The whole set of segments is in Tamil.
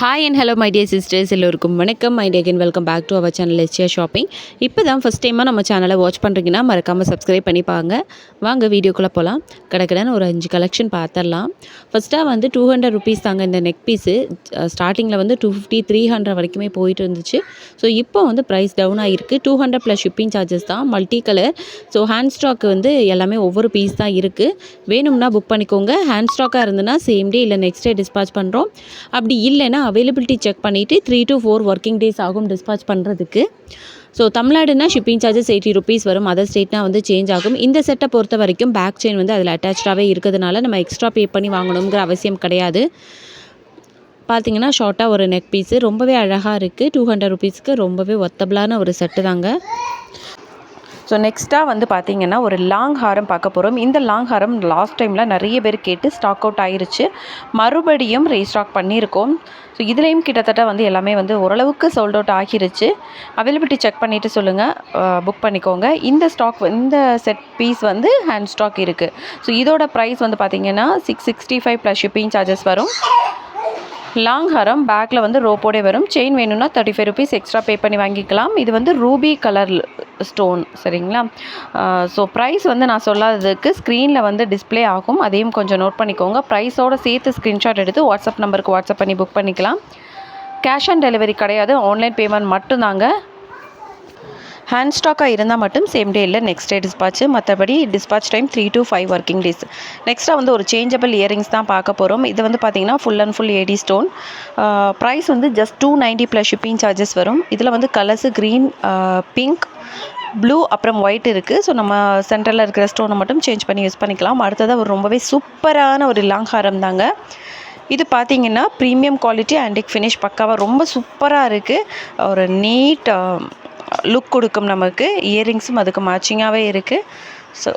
Hi and hello my dear sisters எல்லோருக்கும் வணக்கம். My டேகன் welcome back to our channel எஸ்டியா shopping இப்போ தான் ஃபஸ்ட் டைமாக நம்ம சேனலை வாட்ச் பண்ணுறீங்கன்னா மறக்காமல் சப்ஸ்கிரைப் பண்ணிப்பாங்க வாங்க வீடியோக்குள்ளே போகலாம் கடக்கடன்னு ஒரு அஞ்சு கலெக்ஷன் பார்த்துடலாம் ஃபஸ்ட்டாக வந்து டூ ஹண்ட்ரட் ருபீஸ் தாங்க இந்த நெக் பீஸு ஸ்டார்டிங்கில் வந்து டூ ஃபிஃப்டி த்ரீ ஹண்ட்ரட் வரைக்குமே போயிட்டு இருந்துச்சு. ஸோ இப்போ வந்து ப்ரைஸ் டவுன் ஆகிருக்கு two hundred plus shipping charges தான். Multi colour so hand stock வந்து எல்லாமே ஒவ்வொரு பீஸ் தான் இருக்குது வேணும்னா புக் பண்ணிக்கோங்க. ஹேண்ட் ஸ்டாக்காக இருந்ததுன்னா சேம் டே இல்லை நெக்ஸ்ட் டே டிஸ்பாச் பண்ணுறோம் அப்படி இல்லைன்னா அவைலபிலிட்டி செக் பண்ணிவிட்டு three to four working days ஆகும் டிஸ்பாச் பண்ணுறதுக்கு ஸோ தமிழ்நாடுனா ஷிப்பிங் சார்ஜஸ் எயிட்டி ருபீஸ் வரும். அதர் ஸ்டேட்னா வந்து சேஞ்ச் ஆகும். இந்த செட்டை பொறுத்த வரைக்கும் பேக் செயின் வந்து அதில் அட்டாச்சாகவே இருக்கிறதுனால நம்ம எக்ஸ்ட்ரா பே பண்ணி வாங்கணுங்கிற அவசியம் கிடையாது. பார்த்தீங்கன்னா ஷார்ட்டாக ஒரு நெக் பீஸு ரொம்பவே அழகாக இருக்குது டூ ஹண்ட்ரட் ருபீஸ்க்கு ரொம்பவே ஒத்தபிளான ஒரு செட்டு தாங்க. ஸோ நெக்ஸ்ட்டாக வந்து பார்த்தீங்கன்னா ஒரு லாங் ஹாரம் பார்க்க போகிறோம் இந்த லாங் ஹாரம் லாஸ்ட் டைமில் நிறைய பேர் கேட்டு ஸ்டாக் அவுட் ஆயிருச்சு. மறுபடியும் ரீஸ்டாக் பண்ணியிருக்கோம். ஸோ இதுலேயும் கிட்டத்தட்ட வந்து எல்லாமே வந்து ஓரளவுக்கு சோல்ட் அவுட் ஆகிருச்சு. அவைலபிலிட்டி செக் பண்ணிவிட்டு சொல்லுங்கள் புக் பண்ணிக்கோங்க. இந்த ஸ்டாக் இந்த செட் பீஸ் வந்து ஹேண்ட் ஸ்டாக் இருக்குது ஸோ இதோட ப்ரைஸ் வந்து பார்த்தீங்கன்னா six sixty five plus shipping charges வரும். லாங் ஹரம் பேக்கில் வந்து ரோப்போடே வரும். செயின் வேணும்னா thirty five rupees extra pay பண்ணி வாங்கிக்கலாம். இது வந்து ரூபி கலர் ஸ்டோன் சரிங்களா? ஸோ ப்ரைஸ் வந்து நான் சொல்லாததுக்கு ஸ்க்ரீனில் வந்து டிஸ்ப்ளே ஆகும். அதையும் கொஞ்சம் நோட் பண்ணிக்கோங்க. ப்ரைஸோட சேர்த்து ஸ்க்ரீன்ஷாட் எடுத்து வாட்ஸ்அப் நம்பருக்கு வாட்ஸ்அப் பண்ணி புக் பண்ணிக்கலாம். கேஷ் ஆன் டெலிவரி கிடையாது. ஆன்லைன் பேமெண்ட் மட்டும்தாங்க. ஹேண்ட் ஸ்டாக்காக இருந்தால் மட்டும் சேம் டே இல்லை நெக்ஸ்ட் டே டிஸ்பாச்சு மற்றபடி dispatch time three to five working days நெக்ஸ்ட்டாக வந்து ஒரு சேஞ்சபிள் இயரிங்ஸ் தான் பார்க்க போகிறோம் இது வந்து பார்த்திங்கன்னா full and full AD stone price வந்து just two ninety plus shipping charges வரும். இதில் வந்து கலர்ஸு க்ரீன் பிங்க் ப்ளூ அப்புறம் ஒயிட் இருக்குது ஸோ நம்ம சென்டரில் இருக்கிற ஸ்டோனை மட்டும் சேஞ்ச் பண்ணி யூஸ் பண்ணிக்கலாம். அடுத்ததாக ஒரு ரொம்பவே சூப்பரான ஒரு லாங் ஹாரம் தாங்க. இது பார்த்தீங்கன்னா ப்ரீமியம் குவாலிட்டி அண்டிக் ஃபினிஷ் பக்காவாக ரொம்ப சூப்பராக இருக்குது ஒரு நீட் லுக் கொடுக்கும் நமக்கு. இயரிங்ஸும் அதுக்கு மேட்சிங்காகவே இருக்குது ஸோ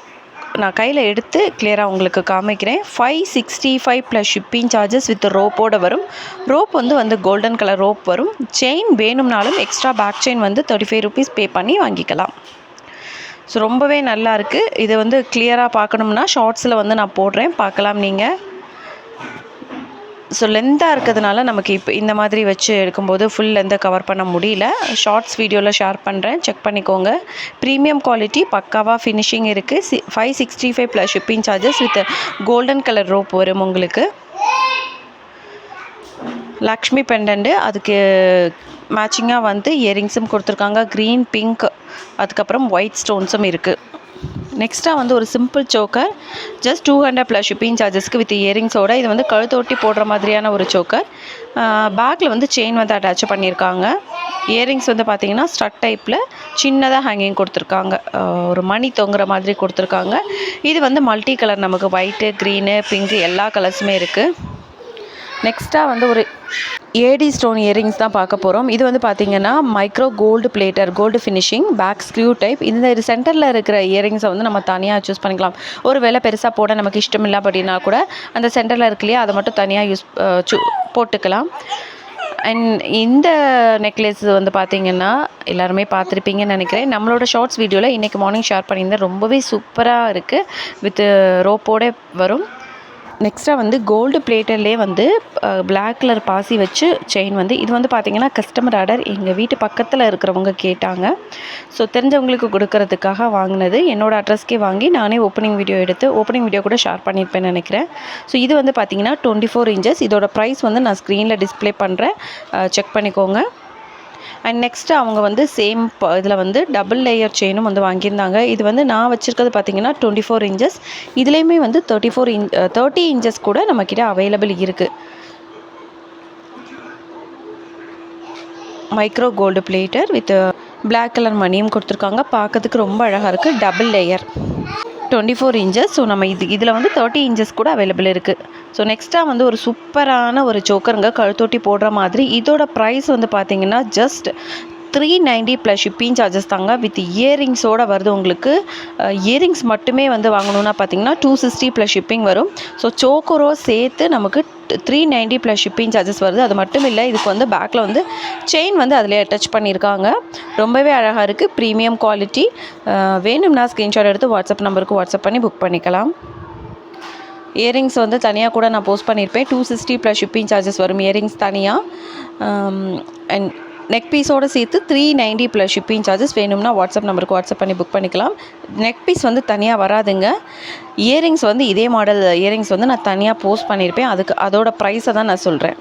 நான் கையில் எடுத்து கிளியராக உங்களுக்கு காமிக்கிறேன். Five sixty five plus shipping charges with ரோப்போடு வரும். ரோப் வந்து வந்து கோல்டன் கலர் ரோப் வரும். செயின் வேணும்னாலும் எக்ஸ்ட்ரா பேக் செயின் வந்து தேர்ட்டி ஃபைவ் ருபீஸ் பே பண்ணி வாங்கிக்கலாம். ஸோ ரொம்பவே நல்லா இருக்குது இதை வந்து கிளியராக பார்க்கணும்னா ஷார்ட்ஸில் வந்து நான் போடுறேன். பார்க்கலாம் நீங்கள் ஸோ லென்த்தாக இருக்கிறதுனால நமக்கு இப்போ இந்த மாதிரி வச்சு எடுக்கும்போது ஃபுல் லென்த்தை கவர் பண்ண முடியல. ஷார்ட்ஸ் வீடியோவில் ஷேர் பண்ணுறேன் செக் பண்ணிக்கோங்க. ப்ரீமியம் குவாலிட்டி பக்காவாக ஃபினிஷிங் இருக்குது C five sixty five plus shipping charges with golden colour rope வரும் உங்களுக்கு. லக்ஷ்மி பெண்டன்ட்டு அதுக்கு மேட்சிங்காக வந்து இயரிங்ஸும் கொடுத்துருக்காங்க. க்ரீன் பிங்க் அதுக்கப்புறம் ஒயிட் ஸ்டோன்ஸும் இருக்குது நெக்ஸ்ட்டாக வந்து ஒரு simple choker just two hundred plus shipping சார்ஜஸ்க்கு with இயரிங்ஸோட இது வந்து கழுத்தொட்டி போடுற மாதிரியான ஒரு சோக்கர் பேக்கில் வந்து செயின் வந்து அட்டாச் பண்ணியிருக்காங்க. இயரிங்ஸ் வந்து பார்த்தீங்கன்னா ஸ்டட் டைப்பில் சின்னதாக ஹேங்கிங் கொடுத்துருக்காங்க. ஒரு மணி தொங்குற மாதிரி கொடுத்துருக்காங்க. இது வந்து மல்டி கலர் நமக்கு ஒயிட்டு க்ரீனு பிங்க்கு எல்லா கலர்ஸுமே இருக்குது நெக்ஸ்ட்டாக வந்து ஒரு ஏடி ஸ்டோன் இயரிங்ஸ் தான் பார்க்க போகிறோம் இது வந்து பார்த்தீங்கன்னா micro gold plated gold finishing back screw type இந்த சென்டரில் இருக்கிற இயரிங்ஸை வந்து நம்ம தனியாக சூஸ் பண்ணிக்கலாம். ஒரு வேலை பெருசாக போட நமக்கு இஷ்டம் இல்லை அப்படின்னா கூட அந்த சென்டரில் இருக்கலையே அதை மட்டும் தனியாக யூஸ் போட்டுக்கலாம். அண்ட் இந்த நெக்லஸ் வந்து பார்த்தீங்கன்னா எல்லாருமே பார்த்துருப்பீங்கன்னு நினைக்கிறேன். நம்மளோட ஷார்ட்ஸ் வீடியோவில் இன்றைக்கி மார்னிங் ஷேர் பண்ணியிருந்தேன். ரொம்பவே சூப்பராக இருக்குது வித் ரோப்போட வரும். நெக்ஸ்ட்டாக வந்து கோல்டு பிளேட்டர்லேயே வந்து பிளாக் கலர் பாசி வச்சு செயின் வந்து இது வந்து பார்த்திங்கன்னா கஸ்டமர் ஆர்டர் எங்கள் வீட்டு பக்கத்தில் இருக்கிறவங்க கேட்டாங்க. ஸோ தெரிஞ்சவங்களுக்கு கொடுக்கறதுக்காக வாங்கினது. என்னோடய அட்ரஸ்க்கே வாங்கி நானே ஓப்பனிங் வீடியோ எடுத்து ஓப்பனிங் வீடியோ கூட ஷேர் பண்ணியிருப்பேன் நினைக்கிறேன். ஸோ இது வந்து பார்த்தீங்கன்னா டுவெண்ட்டி ஃபோர் இன்ச்சஸ் இதோட ப்ரைஸ் வந்து நான் ஸ்க்ரீனில் டிஸ்ப்ளே பண்ணுறேன் செக் பண்ணிக்கோங்க. அண்ட் நெக்ஸ்ட்டு அவங்க வந்து சேம் இதில் வந்து டபுள் லேயர் செயினும் வந்து வாங்கியிருந்தாங்க. இது வந்து நான் வச்சுருக்கிறது பார்த்தீங்கன்னா டுவெண்ட்டி ஃபோர் இன்ச்சஸ் இதுலேயுமே வந்து thirty four in thirty inches கூட நம்மக்கிட்ட அவைலபிள் இருக்குது micro gold plated with black colour மணியும் கொடுத்துருக்காங்க. பார்க்கறதுக்கு ரொம்ப அழகாக இருக்குது double layer twenty four inches so நம்ம இது இதில் வந்து தேர்ட்டி இன்ச்சஸ் கூட அவைலபிள் இருக்குது ஸோ நெக்ஸ்ட்டாக வந்து ஒரு சூப்பரான ஒரு சோக்கருங்க கழுத்தொட்டி போடுற மாதிரி. இதோட ப்ரைஸ் வந்து பார்த்தீங்கன்னா just three ninety plus shipping charges தாங்க. வித் இயரிங்ஸோடு வருது உங்களுக்கு. இயரிங்ஸ் மட்டுமே வந்து வாங்கணுன்னா பார்த்தீங்கன்னா டூ சிக்ஸ்டி ப்ளஸ் ஷிப்பிங் வரும். ஸோ சோக்கரோ சேர்த்து நமக்கு three ninety plus shipping charges வருது. அது மட்டும் இல்லை இதுக்கு வந்து பேக்கில் வந்து செயின் வந்து அதிலே அட்டாச் பண்ணியிருக்காங்க. ரொம்பவே அழகாக இருக்குது ப்ரீமியம் குவாலிட்டி வேணும்னா ஸ்க்ரீன்ஷாட் எடுத்து வாட்ஸ்அப் நம்பருக்கு வாட்ஸ்அப் பண்ணி புக் பண்ணிக்கலாம். இயரிங்ஸ் வந்து தனியாக கூட நான் போஸ்ட் பண்ணியிருப்பேன். Two sixty plus shipping charges வரும். இயரிங்ஸ் தனியாக அண்ட் நெக் பீஸோடு சேர்த்து three ninety plus shipping charges வேணும்னா வாட்ஸ்அப் நம்பருக்கு வாட்ஸ்அப் பண்ணி புக் பண்ணிக்கலாம். நெக் பீஸ் வந்து தனியாக வராதுங்க. இயரிங்ஸ் வந்து இதே மாடல் இயரிங்ஸ் வந்து நான் தனியாக போஸ்ட் பண்ணியிருப்பேன் அதுக்கு அதோட ப்ரைஸை தான் நான் சொல்கிறேன்